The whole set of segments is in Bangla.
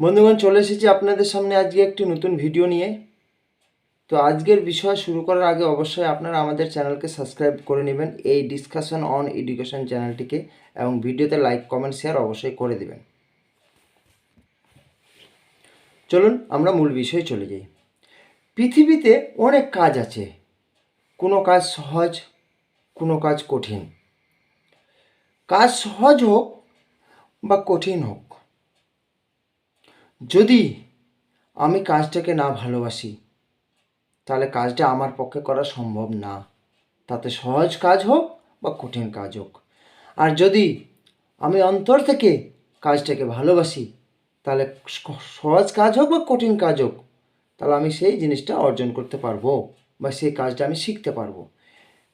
বন্ধুগণ, চলে এসেছি আপনাদের সামনে আজকে একটি নতুন ভিডিও নিয়ে। তো আজকের বিষয় শুরু করার আগে অবশ্যই আপনারা আমাদের চ্যানেলকে সাবস্ক্রাইব করে নেবেন, এই ডিসকাশন অন এডুকেশন চ্যানেলটিকে এবং ভিডিওতে লাইক কমেন্ট শেয়ার অবশ্যই করে দেবেন। চলুন, আমরা মূল বিষয়ে চলে যাই। পৃথিবীতে অনেক কাজ আছে। কোনো কাজ সহজ, কোনো কাজ কঠিন। কাজ সহজ হোক বা কঠিন হোক যদি আমি কাজটাকে না ভালোবাসি, তাহলে কাজটা আমার পক্ষে করা সম্ভব না। তাতে সহজ কাজ হোক বা কঠিন কাজ হোক। আর যদি আমি অন্তর থেকে কাজটাকে ভালোবাসি, তাহলে সহজ কাজ হোক বা কঠিন কাজ হোক, তাহলে আমি সেই জিনিসটা অর্জন করতে পারব বা সেই কাজটা আমি শিখতে পারব।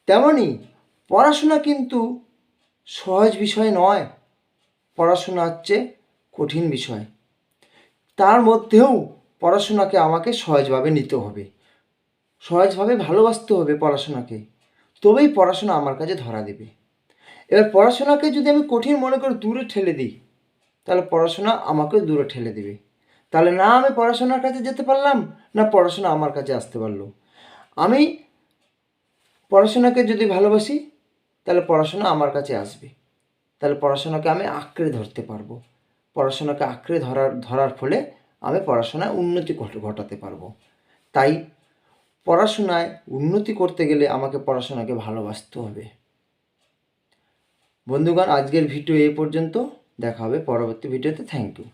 তেমনই পড়াশোনা কিন্তু সহজ বিষয় নয়। পড়াশোনা হচ্ছে কঠিন বিষয়। তার মধ্যেও পড়াশোনাকে আমাকে সহজভাবে নিতে হবে। সহজভাবে ভালোবাসতে হবে পড়াশোনাকে। তবেই পড়াশোনা আমার কাছে ধরা দেবে। এবার পড়াশোনাকে যদি আমি কঠিন মনে করে দূরে ঠেলে দিই, তাহলে পড়াশোনা আমাকেও দূরে ঠেলে দেবে। তাহলে না আমি পড়াশোনার কাছে যেতে পারলাম, না পড়াশোনা আমার কাছে আসতে পারল। আমি পড়াশোনাকে যদি ভালোবাসি, তাহলে পড়াশোনা আমার কাছে আসবে। তাহলে পড়াশোনাকে আমি আঁকড়ে ধরতে পারব। পড়াশোনাকে আঁকড়ে ধরার ধরার ফলে আমি পড়াশোনায় উন্নতি ঘট- ঘটাতে পারব। তাই পড়াশোনায় উন্নতি করতে গেলে আমাকে পড়াশোনাকে ভালোবাসতে হবে। বন্ধুগণ, আজকের ভিডিও এ পর্যন্ত। দেখা হবে পরবর্তী ভিডিওতে। Thank you